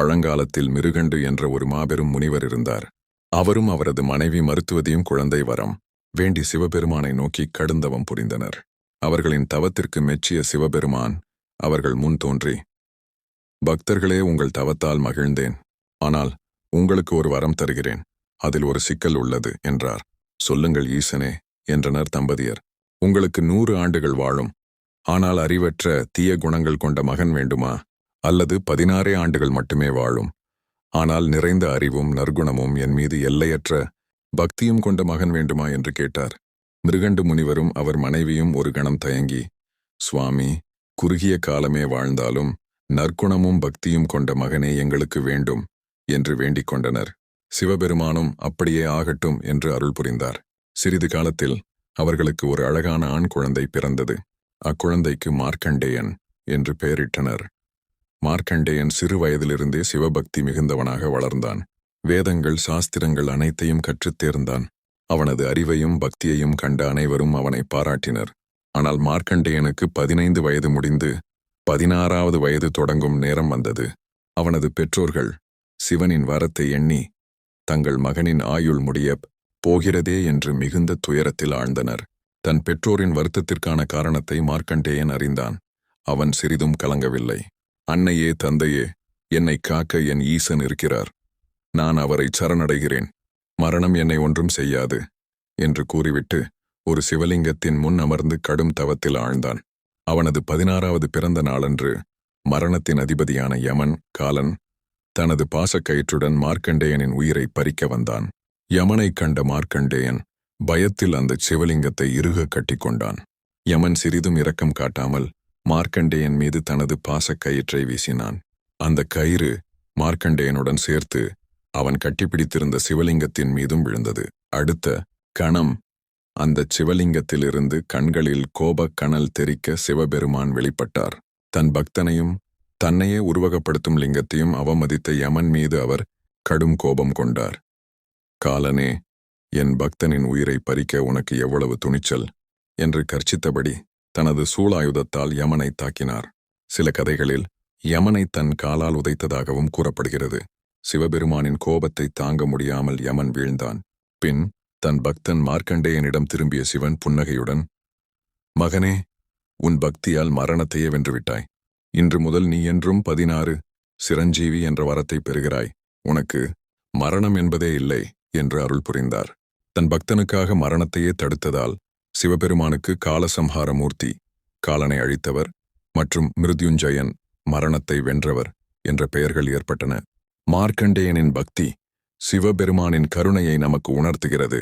பழங்காலத்தில் மிருகண்டு என்ற ஒரு மாபெரும் முனிவர் இருந்தார். அவரும் அவரது மனைவி மருத்துவதியும் குழந்தை வரம். வேண்டி சிவபெருமானை நோக்கி கடுந்தவம் புரிந்தனர். அவர்களின் தவத்திற்கு மெச்சிய சிவபெருமான் அவர்கள் முன் தோன்றி பக்தர்களே உங்கள் தவத்தால் மகிழ்ந்தேன். ஆனால் உங்களுக்கு ஒரு வரம் தருகிறேன். அதில் ஒரு சிக்கல் உள்ளது என்றார். சொல்லுங்கள் ஈசனே என்றனர் தம்பதியர். உங்களுக்கு நூறு ஆண்டுகள் வாழும். ஆனால் அறிவற்ற தீய குணங்கள் கொண்ட மகன் வேண்டுமா? அல்லது பதினாறே ஆண்டுகள் மட்டுமே வாழும். ஆனால் நிறைந்த அறிவும் நற்குணமும் என் மீது எல்லையற்ற பக்தியும் கொண்ட மகன் வேண்டுமா என்று கேட்டார். மிருகண்டு முனிவரும் அவர் மனைவியும் ஒரு கணம் தயங்கி சுவாமி குறுகிய காலமே வாழ்ந்தாலும் நற்குணமும் பக்தியும் கொண்ட மகனே எங்களுக்கு வேண்டும் என்று வேண்டிக் கொண்டனர். சிவபெருமானும் அப்படியே ஆகட்டும் என்று அருள் புரிந்தார். சிறிது காலத்தில் அவர்களுக்கு ஒரு அழகான ஆண் குழந்தை பிறந்தது. அக்குழந்தைக்கு மார்க்கண்டேயன் என்று பெயரிட்டனர். மார்க்கண்டேயன் சிறு வயதிலிருந்தே சிவபக்தி மிகுந்தவனாக வளர்ந்தான். வேதங்கள் சாஸ்திரங்கள் அனைத்தையும் கற்றுத் தேர்ந்தான். அவனது அறிவையும் பக்தியையும் கண்ட அனைவரும் அவனை பாராட்டினர். ஆனால் மார்க்கண்டேயனுக்கு பதினைந்து வயது முடிந்து பதினாறாவது வயது தொடங்கும் நேரம் வந்தது. அவனது பெற்றோர்கள் சிவனின் வரத்தை எண்ணி தங்கள் மகனின் ஆயுள் முடியப் போகிறதே என்று மிகுந்த துயரத்தில் ஆழ்ந்தனர். தன் பெற்றோரின் வருத்தத்திற்கான காரணத்தை மார்க்கண்டேயன் அறிந்தான். அவன் சிறிதும் கலங்கவில்லை. அன்னையே தந்தையே என்னை காக்க என் ஈசன் இருக்கிறார். நான் அவரை சரணடைகிறேன். மரணம் என்னை ஒன்றும் செய்யாது என்று கூறிவிட்டு ஒரு சிவலிங்கத்தின் முன் அமர்ந்து கடும் தவத்தில் ஆழ்ந்தான். அவனது பதினாறாவது பிறந்த நாளன்று மரணத்தின் அதிபதியான யமன் காலன் தனது பாசக்கயிற்றுடன் மார்க்கண்டேயனின் உயிரை பறிக்க வந்தான். யமனைக் கண்ட மார்க்கண்டேயன் பயத்தில் அந்த சிவலிங்கத்தை இறுக கட்டிக்கொண்டான் யமன் சிறிதும் இரக்கம் காட்டாமல் மார்க்கண்டேயன் மீது தனது பாசக்கயிற்றை வீசினான். அந்த கயிறு மார்க்கண்டேயனுடன் சேர்த்து அவன் கட்டிப்பிடித்திருந்த சிவலிங்கத்தின் மீதும் விழுந்தது. அடுத்த கணம் அந்தச் சிவலிங்கத்திலிருந்து கண்களில் கோபக் கணல் தெறிக்க சிவபெருமான் வெளிப்பட்டார். தன் பக்தனையும் தன்னையே உருவகப்படுத்தும் லிங்கத்தையும் அவமதித்த யமன் மீது அவர் கடும் கோபம் கொண்டார். காலனே என் பக்தனின் உயிரை பறிக்க உனக்கு எவ்வளவு துணிச்சல்? என்று கர்ச்சித்தபடி தனது சூளாயுதத்தால் யமனை தாக்கினார். சில கதைகளில் யமனை தன் காலால் உதைத்ததாகவும் கூறப்படுகிறது. சிவபெருமானின் கோபத்தை தாங்க முடியாமல் யமன் வீழ்ந்தான். பின் தன் பக்தன் மார்க்கண்டேயனிடம் திரும்பிய சிவன் புன்னகையுடன் மகனே உன் பக்தியால் மரணத்தையே வென்றுவிட்டாய். இன்று முதல் நீ என்றும் பதினாறு சிரஞ்சீவி என்ற வரத்தை பெறுகிறாய். உனக்கு மரணம் என்பதே இல்லை என்று அருள் புரிந்தார். தன் பக்தனுக்காக மரணத்தையே தடுத்ததால் சிவபெருமானுக்கு காலசம்ஹார மூர்த்தி காலனை அழித்தவர் மற்றும் மிருத்யுஞ்சயன் மரணத்தை வென்றவர் என்ற பெயர்கள் ஏற்பட்டன. மார்க்கண்டேயனின் பக்தி சிவபெருமானின் கருணையை நமக்கு உணர்த்துகிறது.